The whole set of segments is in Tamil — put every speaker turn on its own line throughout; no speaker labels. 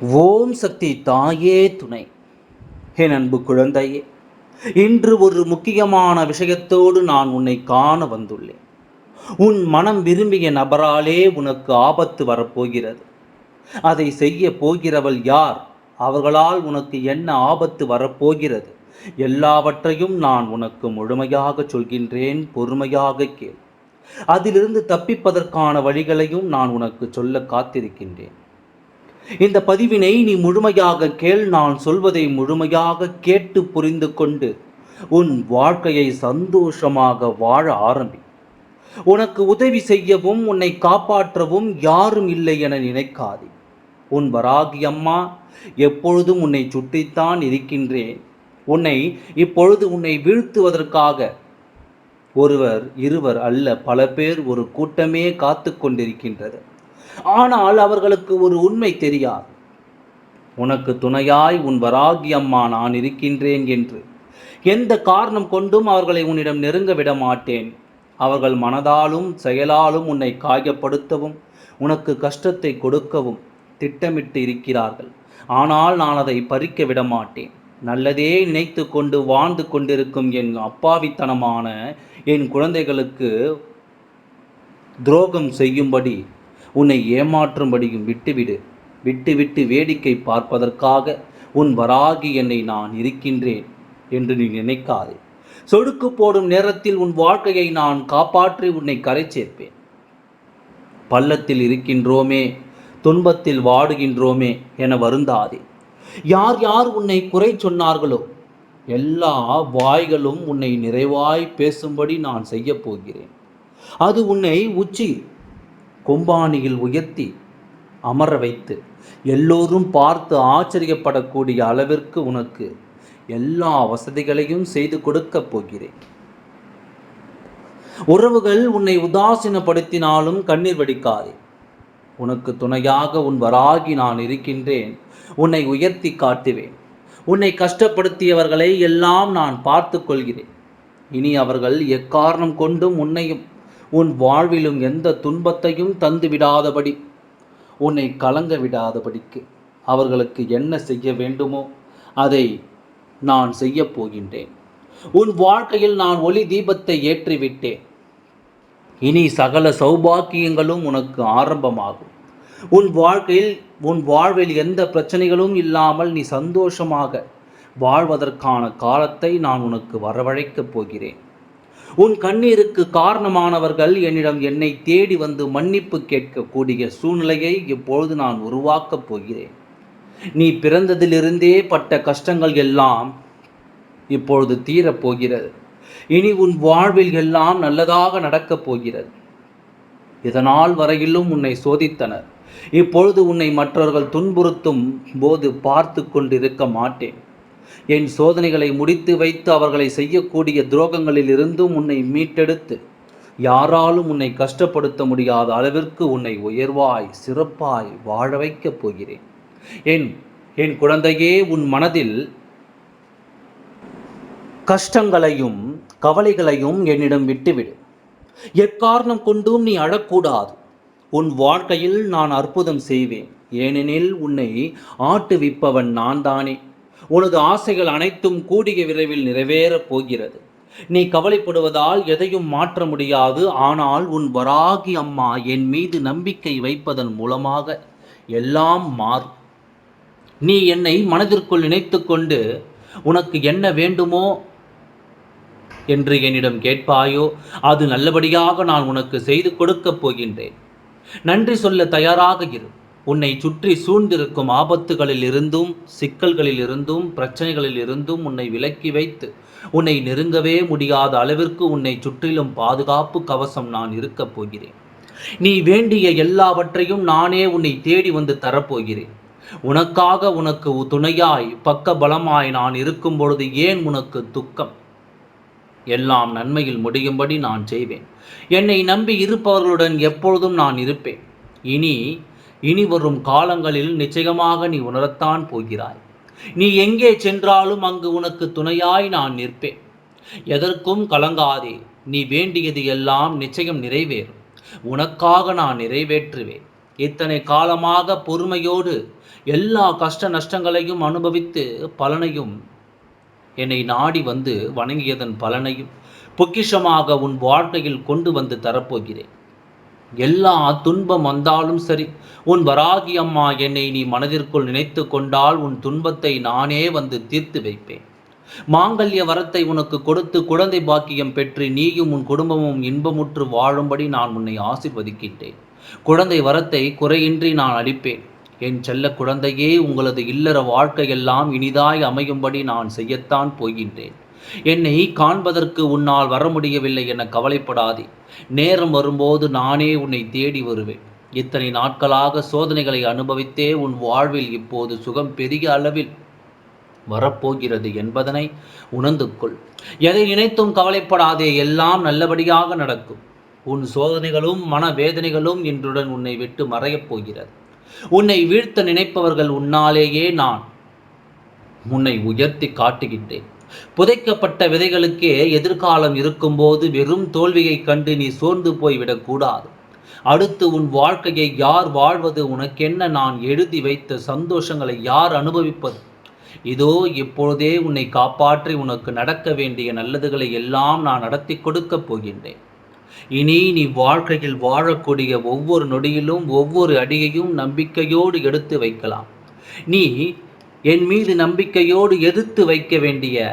ஓம் சக்தி தாயே துணை. என் அன்பு குழந்தையே இன்று ஒரு முக்கியமான விஷயத்தோடு நான் உன்னை காண வந்துள்ளேன். உன் மனம் விரும்பிய நபராலே உனக்கு ஆபத்து வரப்போகிறது. அதை செய்ய போகிறவள் யார்? அவர்களால் உனக்கு என்ன ஆபத்து வரப்போகிறது? எல்லாவற்றையும் நான் உனக்கு முழுமையாக சொல்கின்றேன் பொறுமையாக கேள். அதிலிருந்து தப்பிப்பதற்கான வழிகளையும் நான் உனக்கு சொல்ல காத்திருக்கின்றேன். இந்த பதிவினை நீ முழுமையாக கேள் நான் சொல்வதை முழுமையாக கேட்டு புரிந்து கொண்டு உன் வாழ்க்கையை சந்தோஷமாக வாழ ஆரம்பி. உனக்கு உதவி செய்யவும் உன்னை காப்பாற்றவும் யாரும் இல்லை என நினைக்காதே. உன் வராகி அம்மா எப்பொழுதும் உன்னை சுற்றித்தான் இருக்கின்றேன். உன்னை இப்பொழுது உன்னை வீழ்த்துவதற்காக ஒருவர் இருவர் அல்ல பல பேர் ஒரு கூட்டமே காத்து கொண்டிருக்கின்றது ஆனால் அவர்களுக்கு ஒரு உண்மை தெரியாது. உனக்கு துணையாய் உன் வராகி அம்மா நான் இருக்கின்றேன் என்று. எந்த காரணம் கொண்டும் அவர்களை உன்னிடம் நெருங்க விட மாட்டேன். அவர்கள் மனதாலும் செயலாலும் உன்னை காயப்படுத்தவும் உனக்கு கஷ்டத்தை கொடுக்கவும் திட்டமிட்டு இருக்கிறார்கள். ஆனால் நான் அதை பறிக்க விட மாட்டேன். நல்லதே நினைத்து கொண்டு வாழ்ந்து கொண்டிருக்கும் என் அப்பாவித்தனமான என் குழந்தைகளுக்கு துரோகம் செய்யும்படி உன்னை ஏமாற்றும்படியும் விட்டுவிடு. விட்டுவிட்டு வேடிக்கை பார்ப்பதற்காக உன் வராகி என்னை நான் இருக்கின்றேன் என்று நீ நினைக்காதே. சொடுக்கு போடும் நேரத்தில் உன் வாழ்க்கையை நான் காப்பாற்றி உன்னை கரை சேர்ப்பேன். பள்ளத்தில் இருக்கின்றோமே துன்பத்தில் வாடுகின்றோமே என வருந்தாதே. யார் யார் உன்னை குறை சொன்னார்களோ எல்லா வாய்களும் உன்னை நிறைவாய் பேசும்படி நான் செய்யப் போகிறேன். அது உன்னை உச்சி கொம்பானியில் உயர்த்தி அமர வைத்து எல்லோரும் பார்த்து ஆச்சரியப்படக்கூடிய அளவிற்கு உனக்கு எல்லா வசதிகளையும் செய்து கொடுக்கப் போகிறேன். உறவுகள் உன்னை உதாசீனப்படுத்தினாலும் கண்ணீர் வடிக்காதே. உனக்கு துணையாக உன் வராகி நான் இருக்கின்றேன். உன்னை உயர்த்தி காட்டுவேன். உன்னை கஷ்டப்படுத்தியவர்களை எல்லாம் நான் பார்த்து கொள்கிறேன். இனி அவர்கள் எக்காரணம் கொண்டும் உன்னையும் உன் வாழ்விலும் எந்த துன்பத்தையும் தந்து விடாதபடி உன்னை கலங்க விடாதபடிக்கு அவர்களுக்கு என்ன செய்ய வேண்டுமோ அதை நான் செய்யப் போகின்றேன். உன் வாழ்க்கையில் நான் ஒளி தீபத்தை ஏற்றிவிட்டேன். இனி சகல சௌபாக்கியங்களும் உனக்கு ஆரம்பமாகும். உன் வாழ்க்கையில் உன் வாழ்வில் எந்த பிரச்சனைகளும் இல்லாமல் நீ சந்தோஷமாக வாழ்வதற்கான காலத்தை நான் உனக்கு வரவழைக்கப் போகிறேன். உன் கண்ணீருக்கு காரணமானவர்கள் என்னிடம் என்னை தேடி வந்து மன்னிப்பு கேட்கக்கூடிய சூழ்நிலையை இப்பொழுது நான் உருவாக்கப் போகிறேன். நீ பிறந்ததிலிருந்தே பட்ட கஷ்டங்கள் எல்லாம் இப்பொழுது தீரப்போகிறது இனி உன் வாழ்வில் எல்லாம் நல்லதாக நடக்கப் போகிறது. இதனால் வரையிலும் உன்னை சோதித்தனர். இப்பொழுது உன்னை மற்றவர்கள் துன்புறுத்தும் போது பார்த்து கொண்டிருக்க மாட்டேன். என் சோதனைகளை முடித்து வைத்து அவர்களை செய்யக்கூடிய துரோகங்களில் இருந்தும் உன்னை மீட்டெடுத்து யாராலும் உன்னை கஷ்டப்படுத்த முடியாத அளவிற்கு உன்னை உயர்வாய் சிறப்பாய் வாழ வைக்கப் போகிறேன். என் என் குழந்தையே உன் மனதில் கஷ்டங்களையும் கவலைகளையும் என்னிடம் விட்டுவிடு. எக்காரணம் கொண்டும் நீ அழக்கூடாது. உன் வாழ்க்கையில் நான் அற்புதம் செய்வேன். ஏனெனில் உன்னை ஆட்டுவிப்பவன் நான் தானே உனது ஆசைகள் அனைத்தும் கூடிய விரைவில் நிறைவேறப் போகிறது. நீ கவலைப்படுவதால் எதையும் மாற்ற முடியாது. ஆனால் உன் வராகி அம்மா என் மீது நம்பிக்கை வைப்பதன் மூலமாக எல்லாம் மாறும். நீ என்னை மனதிற்குள் நினைத்து கொண்டு உனக்கு என்ன வேண்டுமோ என்று என்னிடம் கேட்பாயோ? அது நல்லபடியாக நான் உனக்கு செய்து கொடுக்கப் போகின்றேன். நன்றி சொல்ல தயாராக இரு. உன்னை சுற்றி சூழ்ந்திருக்கும் ஆபத்துகளில் இருந்தும் சிக்கல்களில் இருந்தும் பிரச்சனைகளில் இருந்தும் உன்னை விலக்கி வைத்து உன்னை நெருங்கவே முடியாத அளவிற்கு உன்னை சுற்றிலும் பாதுகாப்பு கவசம் நான் இருக்கப் போகிறேன். நீ வேண்டிய எல்லாவற்றையும் நானே உன்னை தேடி வந்து தரப்போகிறேன். உனக்காக உனக்கு துணையாய் பக்க பலமாய் நான் இருக்கும் பொழுது ஏன் உனக்கு துக்கம்? எல்லாம் நன்மையில் முடியும்படி நான் செய்வேன். என்னை நம்பி இருப்பவர்களுடன் எப்பொழுதும் நான் இருப்பேன். இனி இனி வரும் காலங்களில் நிச்சயமாக நீ உணரத்தான் போகிறாய். நீ எங்கே சென்றாலும் அங்கு உனக்கு துணையாய் நான் நிற்பேன். எதற்கும் கலங்காதே நீ வேண்டியது எல்லாம் நிச்சயம் நிறைவேறும். உனக்காக நான் நிறைவேற்றுவேன். இத்தனை காலமாக பொறுமையோடு எல்லா கஷ்ட நஷ்டங்களையும் அனுபவித்து பலனையும் என்னை நாடி வந்து வணங்கியதன் பலனையும் பொக்கிஷமாக உன் வாழ்க்கையில் கொண்டு வந்து தரப்போகிறேன். எல்லா துன்பம் வந்தாலும் சரி உன் வராகி அம்மா என்னை நீ மனதிற்குள் நினைத்து கொண்டால் உன் துன்பத்தை நானே வந்து தீர்த்து வைப்பேன். மாங்கல்ய வரத்தை உனக்கு கொடுத்து குழந்தை பாக்கியம் பெற்று நீயும் உன் குடும்பமும் இன்பமுற்று வாழும்படி நான் உன்னை ஆசிர்வதிக்கின்றேன். குழந்தை வரத்தை குறையின்றி நான் அளிப்பேன். என் செல்ல குழந்தையே உங்களது இல்லற வாழ்க்கையெல்லாம் இனிதாய் அமையும்படி நான் செய்யத்தான் போகின்றேன். என்னை காண்பதற்கு உன்னால் வர முடியவில்லை என கவலைப்படாதே. நேரம் வரும்போது நானே உன்னை தேடி வருவேன். இத்தனை நாட்களாக சோதனைகளை அனுபவித்தே உன் வாழ்வில் இப்போது சுகம் பெரிய அளவில் வரப்போகிறது என்பதனை உணர்ந்து கொள். எதை நினைத்தும் கவலைப்படாதே எல்லாம் நல்லபடியாக நடக்கும். உன் சோதனைகளும் மனவேதனைகளும் இன்றுடன் உன்னை விட்டு மறையப் போகிறது. உன்னை வீழ்த்த நினைப்பவர்கள் உன்னாலேயே நான் உன்னை உயர்த்தி காட்டுகின்றேன். புதைக்கப்பட்ட விதைகளுக்கே எதிர்காலம் இருக்கும்போது வெறும் தோல்வியைக் கண்டு நீ சோர்ந்து போய்விடக்கூடாது. அடுத்து உன் வாழ்க்கையை யார் வாழ்வது? உனக்கென்ன நான் எழுதி வைத்த சந்தோஷங்களை யார் அனுபவிப்பது? இதோ இப்பொழுதே உன்னை காப்பாற்றி உனக்கு நடக்க வேண்டிய நல்லதுகளை எல்லாம் நான் நடத்தி கொடுக்கப் போகின்றேன். இனி நீ வாழ்க்கையில் வாழக்கூடிய ஒவ்வொரு நொடியிலும் ஒவ்வொரு அடியையும் நம்பிக்கையோடு எடுத்து வைக்கலாம். நீ என் மீது நம்பிக்கையோடு எதிர்த்து வைக்க வேண்டிய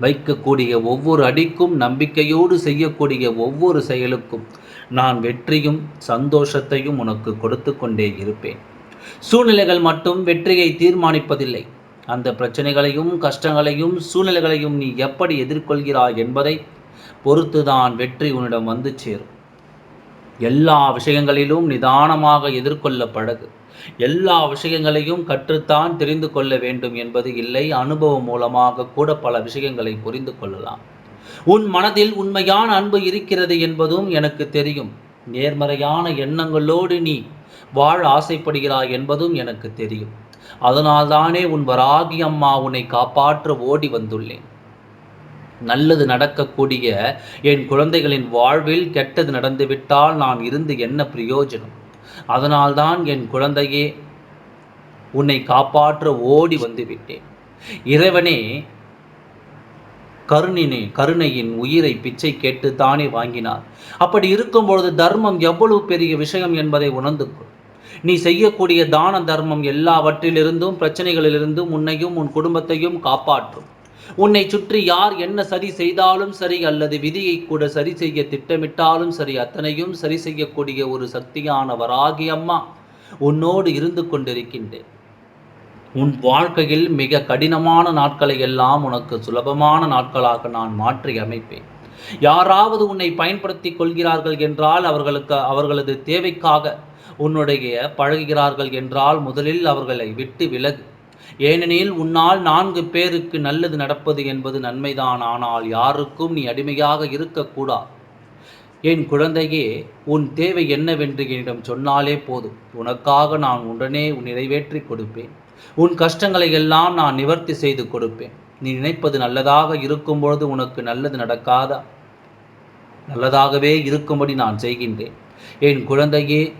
வைக்கக்கூடிய ஒவ்வொரு அடிக்கும் நம்பிக்கையோடு செய்யக்கூடிய ஒவ்வொரு செயலுக்கும் நான் வெற்றியும் சந்தோஷத்தையும் உனக்கு கொடுத்து கொண்டே இருப்பேன். சூழ்நிலைகள் மட்டும் வெற்றியை தீர்மானிப்பதில்லை. அந்த பிரச்சனைகளையும் கஷ்டங்களையும் சூழ்நிலைகளையும் நீ எப்படி எதிர்கொள்கிறாய் என்பதை பொறுத்துதான் வெற்றி உன்னிடம் வந்து சேரும். எல்லா விஷயங்களிலும் நிதானமாக எதிர்கொள்ள பழகு எல்லா விஷயங்களையும் கற்றுத்தான் தெரிந்து கொள்ள வேண்டும் என்பது இல்லை. அனுபவம் மூலமாக கூட பல விஷயங்களை புரிந்து கொள்ளலாம். உன் மனதில் உண்மையான அன்பு இருக்கிறது என்பதும் எனக்கு தெரியும். நேர்மறையான எண்ணங்களோடு நீ வாழ ஆசைப்படுகிறாய் என்பதும் எனக்கு தெரியும். அதனால்தானே உன் வராகி அம்மா உன்னை காப்பாற்ற ஓடி வந்துள்ளேன். நல்லது நடக்கக்கூடிய என் குழந்தைகளின் வாழ்வில் கெட்டது நடந்துவிட்டால் நான் இருந்து என்ன பிரயோஜனம்? அதனால்தான் என் குழந்தையே உன்னை காப்பாற்ற ஓடி வந்துவிட்டேன். இறைவனே கருணினே கருணையின் உயிரை பிச்சை கேட்டு தானே வாங்கினார். அப்படி இருக்கும்பொழுது தர்மம் எவ்வளவு பெரிய விஷயம் என்பதை உணர்ந்து கொள். நீ செய்யக்கூடிய தான தர்மம் எல்லாவற்றிலிருந்தும் பிரச்சனைகளிலிருந்தும் உன்னையும் உன் குடும்பத்தையும் காப்பாற்றும். உன்னை சுற்றி யார் என்ன சரி செய்தாலும் சரி அல்லது விதியை கூட சரி செய்ய திட்டமிட்டாலும் சரி அத்தனையும் சரி செய்யக்கூடிய ஒரு சக்தியான வராகி அம்மா. உன்னோடு இருந்து கொண்டிருக்கின்றேன். உன் வாழ்க்கையில் மிக கடினமான நாட்களை எல்லாம் உனக்கு சுலபமான நாட்களாக நான் மாற்றி அமைப்பேன். யாராவது உன்னை பயன்படுத்தி கொள்கிறார்கள் என்றால் அவர்களுக்கு அவர்களது தேவைக்காக உன்னுடைய பழகுகிறார்கள் என்றால் முதலில் அவர்களை விட்டு விலகு. ஏனெனில் உன்னால் நான்கு பேருக்கு நல்லது நடப்பது என்பது நன்மைதான் ஆனால் யாருக்கும் நீ அடிமையாக இருக்கக்கூடாது. என் குழந்தையே உன் தேவை என்னவென்று என்னிடம் சொன்னாலே போதும். உனக்காக நான் உடனே நிறைவேற்றி கொடுப்பேன். உன் கஷ்டங்களை எல்லாம் நான் நிவர்த்தி செய்து கொடுப்பேன். நீ நினைப்பது நல்லதாக இருக்கும் பொழுது உனக்கு நல்லது நடக்காதா? நல்லதாகவே இருக்கும்படி நான் செய்கின்றேன். என் குழந்தையே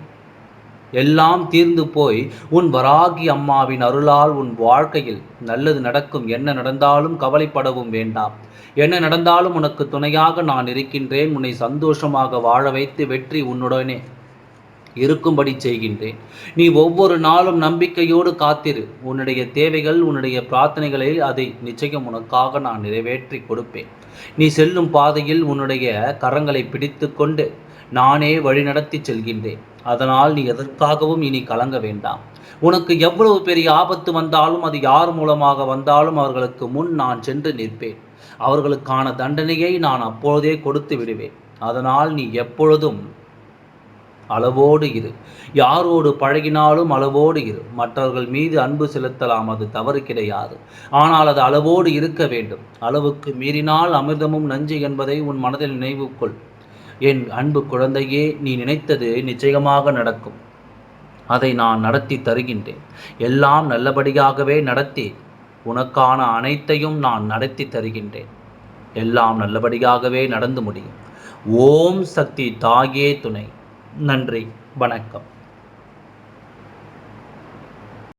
எல்லாம் தீர்ந்து போய் உன் வராகி அம்மாவின் அருளால் உன் வாழ்க்கையில் நல்லது நடக்கும். என்ன நடந்தாலும் கவலைப்படவும் வேண்டாம். என்ன நடந்தாலும் உனக்கு துணையாக நான் இருக்கின்றேன். உன்னை சந்தோஷமாக வாழ வைத்து வெற்றி உன்னுடனே இருக்கும்படி செய்கின்றேன். நீ ஒவ்வொரு நாளும் நம்பிக்கையோடு காத்திரு. உன்னுடைய தேவைகள் உன்னுடைய பிரார்த்தனைகளில் அதை நிச்சயம் உனக்காக நான் நிறைவேற்றி கொடுப்பேன். நீ செல்லும் பாதையில் உன்னுடைய கரங்களை பிடித்து கொண்டு நானே வழிநடத்தி செல்கின்றேன். அதனால் நீ எதற்காகவும் இனி கலங்க வேண்டாம். உனக்கு எவ்வளவு பெரிய ஆபத்து வந்தாலும் அது யார் மூலமாக வந்தாலும் அவர்களுக்கு முன் நான் சென்று நிற்பேன். அவர்களுக்கான தண்டனையை நான் அப்பொழுதே கொடுத்து விடுவேன். அதனால் நீ எப்பொழுதும் அளவோடு இரு. யாரோடு பழகினாலும் அளவோடு இரு. மற்றவர்கள் மீது அன்பு செலுத்தலாம் அது தவறு கிடையாது. ஆனால் அது அளவோடு இருக்க வேண்டும். அளவுக்கு மீறினால் அமிர்தமும் நஞ்சு என்பதை உன் மனதில் நினைவுக்கொள் என் அன்பு குழந்தையே நீ நினைத்தது நிச்சயமாக நடக்கும். அதை நான் நடத்தி தருகின்றேன். எல்லாம் நல்லபடியாகவே நடத்தி உனக்கான அனைத்தையும் நான் நடத்தி தருகின்றேன். எல்லாம் நல்லபடியாகவே நடந்து முடியும். ஓம் சக்தி தாயே துணை. நன்றி வணக்கம்.